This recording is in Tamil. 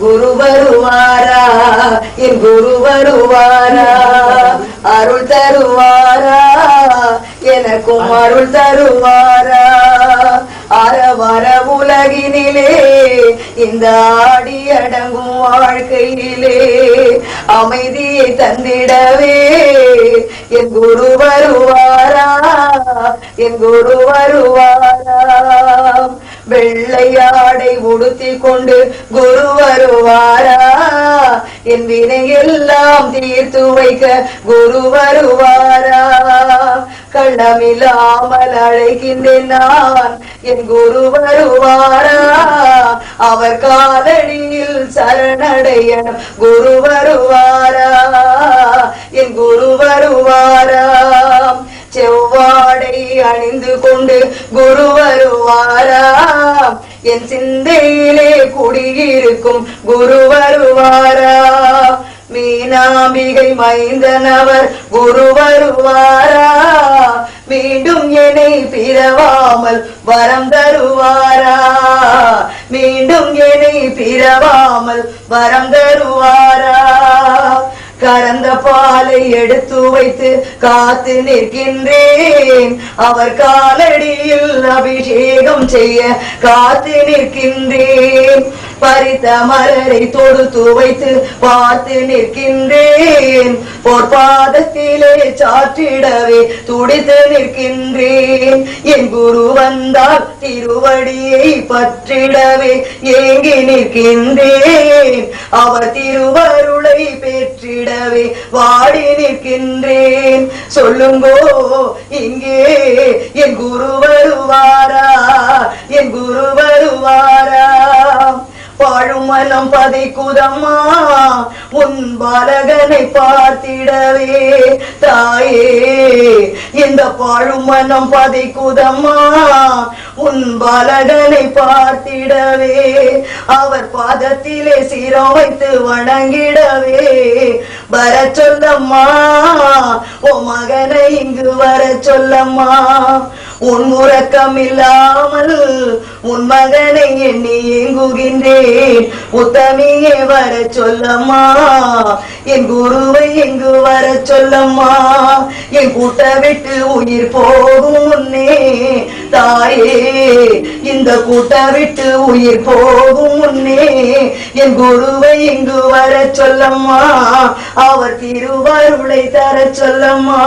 குரு வருவாரா? என் குரு வருவாரா? அருள் தருவாரா? எனக்கும் அருள் தருவாரா? அறவர உலகினிலே இந்த ஆடி அடங்கும் வாழ்க்கையிலே அமைதியை தந்திடவே என் குரு வருவாரா? என் குரு வருவாரா? வெள்ள வெள்ளையாடை உடுத்தி கொண்டு குரு வருவாரா? என் வினை எல்லாம் தீர்த்து வைக்க குரு வருவாரா? கள்ளமில்லாமல் அழைக்கின்றேன் நான். என் குரு வருவாரா? அவர் காலடியில் சரணடைய குரு வருவாரா? என் குரு வருவாரா? செவ்வாடை அணிந்து கொண்டு குருவர் என் சிந்தையிலே குடியிருக்கும் குரு வருவாரா? மீனாம்பிகை மைந்தனவர் குரு வருவாரா? மீண்டும் என்னை பிறவாமல் வரம் தருவாரா? மீண்டும் என்னை பிறவாமல் வரம் தருவாரா? எடுத்து வைத்து காத்து நிற்கின்றேன். அவர் காலடியில் அபிஷேகம் செய்ய காத்து நிற்கின்றேன். பறித்த மலரை தொடுத்து வைத்து பார்த்து நிற்கின்றேன். பொற்பாதத்திலே சாற்றிடவே துடித்து நிற்கின்றேன். என் குரு வந்தால் திருவடியை பற்றிடவே ஏங்கி நிற்கின்றேன். அவர் திருவரு திருவருளை பெற்றிடவே வாடி நிற்கின்றேன். சொல்லுங்கோ இங்கே என் குரு வருவாரா வாழும் மனம் பதைக்குதம்மா. உன் பாலகனை பார்த்திடவே தாயே. இந்த பாழும் மனம் பதைக்குதம்மா. உன் பாலகனை பார்த்திடவே. அவர் பாதத்திலே சிரம் வைத்து வணங்கிடவே. வர சொல்லம்மா. ஓ மகனை இங்கு வர சொல்லம்மா. உன் உறக்கம் இல்லாமல் உன் மகனை எண்ணி ஏங்குகின்றேன். உத்தமியே வர சொல்லம்மா. என் குருவை எங்கு வர சொல்லம்மா. என் கூட்ட விட்டு உயிர் போகும் முன்னே தாயே இந்த கூட்ட விட்டு உயிர் போகும் முன்னே என் குருவை இங்கு வர சொல்லம்மா. அவர் திருவருளை தர சொல்லம்மா.